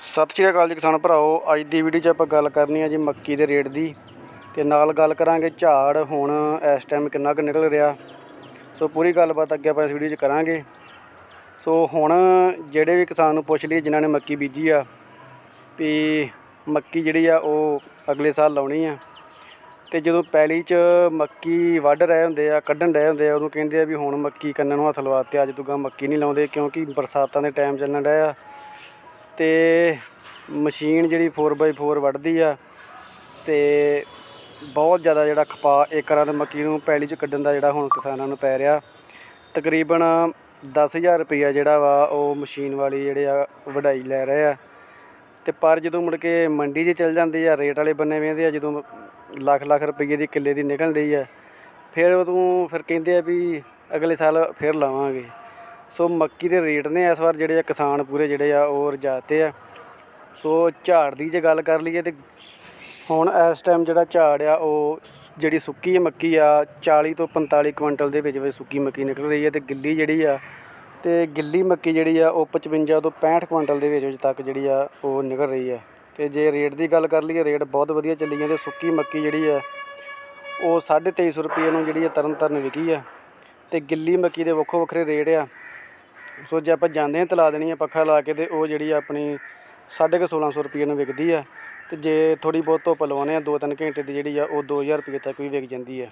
ਸਤਿ ਸ਼੍ਰੀ ਅਕਾਲ ਜੀ ਕਿਸਾਨ ਭਰਾਓ ਅੱਜ ਦੀ ਵੀਡੀਓ 'ਚ ਆਪਾਂ ਗੱਲ ਕਰਨੀ ਆ ਜੀ ਮੱਕੀ ਦੇ ਰੇਟ ਦੀ। ਤੇ ਨਾਲ ਗੱਲ ਕਰਾਂਗੇ ਝਾੜ ਹੁਣ ਇਸ ਟਾਈਮ ਕਿੰਨਾ ਕੁ ਨਿਕਲ ਰਿਹਾ। ਸੋ ਪੂਰੀ ਗੱਲਬਾਤ ਅੱਗੇ ਆਪਾਂ ਇਸ ਵੀਡੀਓ 'ਚ ਕਰਾਂਗੇ। ਸੋ ਹੁਣ ਜਿਹੜੇ ਵੀ ਕਿਸਾਨ ਨੂੰ ਪੁੱਛ ਲਈ ਜਿਨ੍ਹਾਂ ਨੇ ਮੱਕੀ ਬੀਜੀ ਆ, ਵੀ ਮੱਕੀ ਜਿਹੜੀ ਆ ਉਹ ਅਗਲੇ ਸਾਲ ਲਾਉਣੀ ਆ। ਤੇ ਜਦੋਂ ਪੈਲੀ 'ਚ ਮੱਕੀ ਵੱਢ ਰਹੇ ਹੁੰਦੇ ਆ, ਕੱਢਣ ਰਹੇ ਹੁੰਦੇ ਆ ਉਹਨੂੰ ਕਹਿੰਦੇ ਆ ਵੀ ਹੁਣ ਮੱਕੀ ਕੰਨਾਂ ਨੂੰ ਹੱਥ ਲਵਾਤੇ ਅੱਜ ਤੋਂ ਗਾਂ ਮੱਕੀ ਨਹੀਂ ਲਾਉਂਦੇ ਕਿਉਂਕਿ ਬਰਸਾਤਾਂ ਦੇ ਟਾਈਮ ਚੱਲਣ ਰਿਹਾ ਆ। ਤੇ ਮਸ਼ੀਨ ਜਿਹੜੀ 4x4 ਵੱਢਦੀ ਆ ਤੇ ਬਹੁਤ ਜ਼ਿਆਦਾ ਜਿਹੜਾ ਖਪਾ ਏਕਰਾਂ ਦੇ ਮੱਕੀ ਨੂੰ ਪੈਲੀ 'ਚ ਕੱਢਣ ਦਾ ਜਿਹੜਾ ਹੁਣ ਕਿਸਾਨਾਂ ਨੂੰ ਪੈ ਰਿਹਾ। ਤਕਰੀਬਨ 10000 ਰੁਪਈਆ ਜਿਹੜਾ ਵਾ ਉਹ ਮਸ਼ੀਨ ਵਾਲੀ ਜਿਹੜੇ ਆ ਵਢਾਈ ਲੈ ਰਹੇ ਆ। ਤੇ ਪਰ ਜਦੋਂ ਮੁੜ ਕੇ ਮੰਡੀ 'ਚ ਚਲ ਜਾਂਦੇ ਆ, ਰੇਟ ਵਾਲੇ ਬੰਨੇ ਵੇਂਦੇ ਆ, ਜਦੋਂ ਲੱਖ ਲੱਖ ਰੁਪਈਏ ਦੀ ਕਿੱਲੇ ਦੀ ਨਿਕਲ ਰਹੀ ਆ, ਫਿਰ ਉਦੋਂ ਫਿਰ ਕਹਿੰਦੇ ਆ ਵੀ ਅਗਲੇ ਸਾਲ ਫਿਰ ਲਾਵਾਂਗੇ। ਸੋ ਮੱਕੀ ਦੇ ਰੇਟ ਨੇ ਇਸ ਵਾਰ ਜਿਹੜੇ ਆ ਕਿਸਾਨ ਪੂਰੇ ਜਿਹੜੇ ਆ ਉਹ ਰਜਾਤੇ ਆ। ਸੋ ਝਾੜ ਦੀ ਜੇ ਗੱਲ ਕਰ ਲਈਏ ਤੇ ਹੁਣ ਇਸ ਟਾਈਮ ਜਿਹੜਾ ਝਾੜ ਆ, ਉਹ ਜਿਹੜੀ ਸੁੱਕੀ ਮੱਕੀ ਆ 40 ਤੋਂ 45 ਕੁਇੰਟਲ ਦੇ ਵਿੱਚ ਵਿੱਚ ਸੁੱਕੀ ਮੱਕੀ ਨਿਕਲ ਰਹੀ ਹੈ ਤੇ ਗਿੱਲੀ ਜਿਹੜੀ ਆ ਤੇ ਗਿੱਲੀ ਮੱਕੀ ਜਿਹੜੀ ਆ, ਉਹ 55 ਤੋਂ 65 ਕੁਇੰਟਲ ਦੇ ਵਿੱਚ ਵਿੱਚ ਤੱਕ ਜਿਹੜੀ ਆ, ਉਹ ਨਿਕਲ ਰਹੀ ਹੈ ਤੇ ਜੇ ਰੇਟ ਦੀ ਗੱਲ ਕਰ ਲਈਏ, ਰੇਟ ਬਹੁਤ ਵਧੀਆ ਚੱਲੀ ਜਾਂਦੇ, ਸੁੱਕੀ ਮੱਕੀ ਜਿਹੜੀ ਆ, ਉਹ 2350 ਰੁਪਏ ਨੂੰ ਜਿਹੜੀ ਆ ਤਰਨ ਤਾਰਨ ਵਿਕੀ ਆ। ਤੇ ਗਿੱਲੀ ਮੱਕੀ ਦੇ ਵੱਖੋ ਵੱਖਰੇ ਰੇਟ ਆ। ਸੋ ਜੇ ਆਪਾਂ ਜਾਂਦੇ ਹਾਂ ਤਲਾ ਦੇਣੀ ਆ ਪੱਖਾ ਲਾ ਕੇ ਤੇ ਉਹ ਜਿਹੜੀ ਆ ਆਪਣੀ ਸਾਢੇ ਕੁ 1600 ਰੁਪਏ ਨੂੰ ਵਿਕਦੀ ਆ ਤੇ ਜੇ ਥੋੜੀ ਬਹੁਤ ਧੁੱਪ ਲਵਾਉਂਦੇ ਆ 2-3 ਘੰਟੇ ਦੀ ਜਿਹੜੀ ਆ, ਉਹ 2000 ਰੁਪਏ ਤੱਕ ਵੀ ਵਿਕ ਜਾਂਦੀ ਆ